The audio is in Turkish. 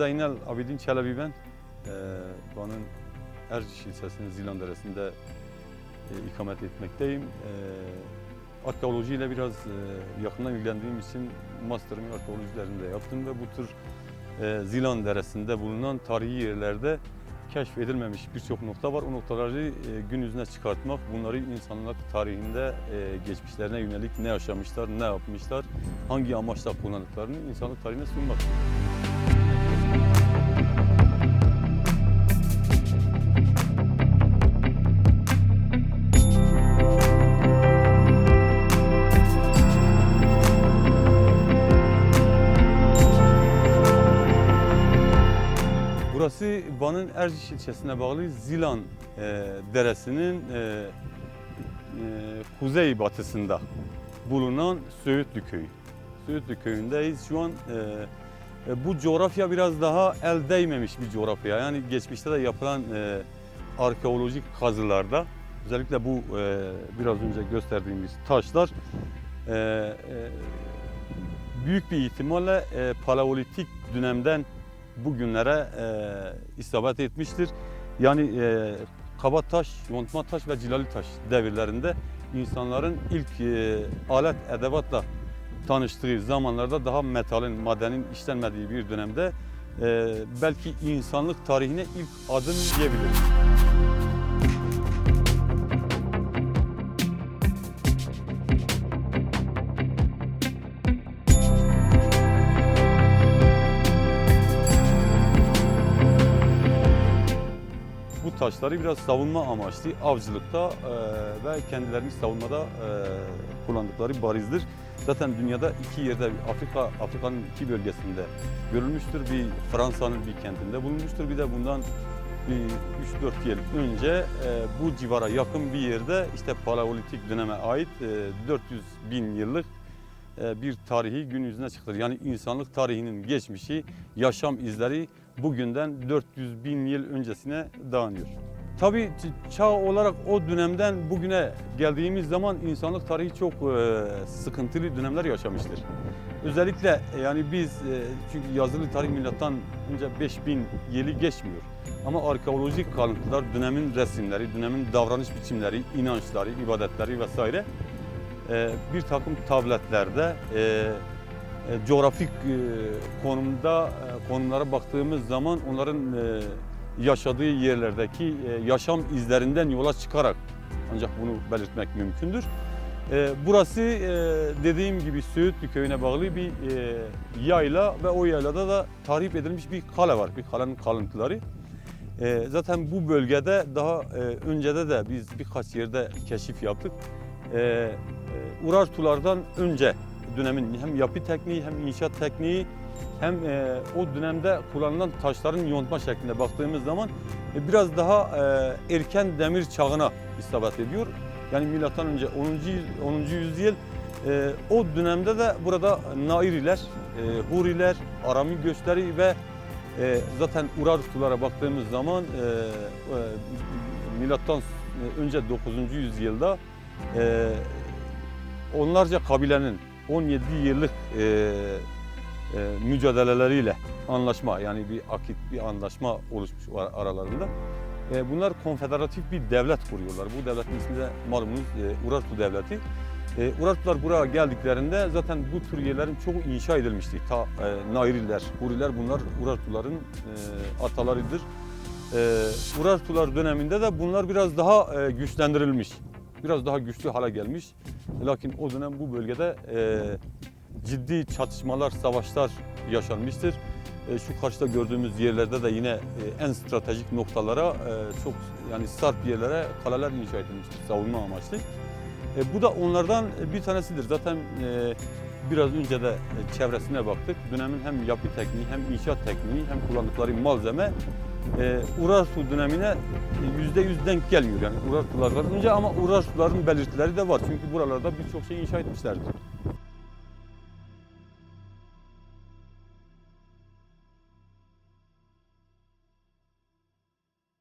Zeynel Abidin Çelebi ben. Ee, Van'ın Erciş ilçesinin Zilan Deresi'nde e, ikamet etmekteyim. Ee, arkeoloji ile biraz e, yakından ilgilendiğim için master'ımı arkeoloji üzerinde yaptım ve bu tür e, Zilan Deresi'nde bulunan tarihi yerlerde keşfedilmemiş birçok nokta var. O noktaları e, gün yüzüne çıkartmak, bunları insanlık tarihinde e, geçmişlerine yönelik ne yaşamışlar, ne yapmışlar, hangi amaçla kullandıklarını insanlık tarihine sunmak. Burası Van'ın Erciş ilçesine bağlı Zilan e, Deresi'nin e, e, kuzey batısında bulunan Söğütlü Köyü. Söğütlü Köyü'ndeyiz. Şu an e, e, bu coğrafya biraz daha el değmemiş bir coğrafya. Yani geçmişte de yapılan e, arkeolojik kazılarda özellikle bu e, biraz önce gösterdiğimiz taşlar e, e, büyük bir ihtimalle e, paleolitik dönemden bugünlere e, isabet etmiştir. Yani e, kabataş, yontma taş ve cilali taş devirlerinde insanların ilk e, alet edevatla tanıştığı zamanlarda daha metalin, madenin işlenmediği bir dönemde e, belki insanlık tarihine ilk adım diyebiliriz. Taşları biraz savunma amaçlı avcılıkta e, ve kendilerini savunmada e, kullandıkları barizdir. Zaten dünyada iki yerde Afrika Afrika'nın iki bölgesinde görülmüştür. Bir Fransa'nın bir kentinde bulunmuştur. Bir de bundan bir 3-4 yıl önce e, bu civara yakın bir yerde işte Paleolitik döneme ait e, 400 bin yıllık bir tarihi gün yüzüne çıktı. Yani insanlık tarihinin geçmişi, yaşam izleri bugünden 400 bin yıl öncesine dayanıyor. Tabii ç- çağ olarak o dönemden bugüne geldiğimiz zaman insanlık tarihi çok e, sıkıntılı dönemler yaşamıştır. Özellikle e, yani biz e, çünkü yazılı tarih milattan önce 5000 yılı geçmiyor. Ama arkeolojik kalıntılar, dönemin resimleri, dönemin davranış biçimleri, inançları, ibadetleri vesaire e, bir takım tabletlerde e, e, coğrafik e, konumda konumlara baktığımız zaman onların yaşadığı yerlerdeki yaşam izlerinden yola çıkarak ancak bunu belirtmek mümkündür. Burası dediğim gibi Söğütlü köyüne bağlı bir yayla ve o yaylada da tahrip edilmiş bir kale var. Bir kalenin kalıntıları. Zaten bu bölgede daha öncede de biz birkaç yerde keşif yaptık. E, e, Urartulardan önce dönemin hem yapı tekniği hem inşaat tekniği hem e, o dönemde kullanılan taşların yontma şeklinde baktığımız zaman e, biraz daha e, erken demir çağına isabet ediyor. Yani milattan önce 10. yüz- 10. yüzyıl e, o dönemde de burada Nairiler, e, Huriler, Arami göçleri ve e, zaten Urartulara baktığımız zaman e, e, milattan önce 9. yüzyılda e, onlarca kabilenin 17 yıllık e, e, mücadeleleriyle anlaşma yani bir akit bir anlaşma oluşmuş ar- aralarında. E, bunlar konfederatif bir devlet kuruyorlar. Bu devletin ismi de malumunuz e, Urartu Devleti. E, Urartular buraya geldiklerinde zaten bu tür yerlerin çoğu inşa edilmişti. Ta e, Nairiler, Huriler bunlar Urartuların e, atalarıdır. E, Urartular döneminde de bunlar biraz daha e, güçlendirilmiş. Biraz daha güçlü hale gelmiş. Lakin o dönem bu bölgede e, ciddi çatışmalar, savaşlar yaşanmıştır. E, şu karşıda gördüğümüz yerlerde de yine e, en stratejik noktalara e, çok yani sarp yerlere kaleler inşa edilmiştir savunma amaçlı. E, bu da onlardan bir tanesidir. Zaten e, biraz önce de e, çevresine baktık. Dönemin hem yapı tekniği hem inşaat tekniği hem kullandıkları malzeme e, Urartu dönemine yüzde yüz denk gelmiyor. Yani Urartulardan önce ama Urartuların belirtileri de var. Çünkü buralarda birçok şey inşa etmişlerdir.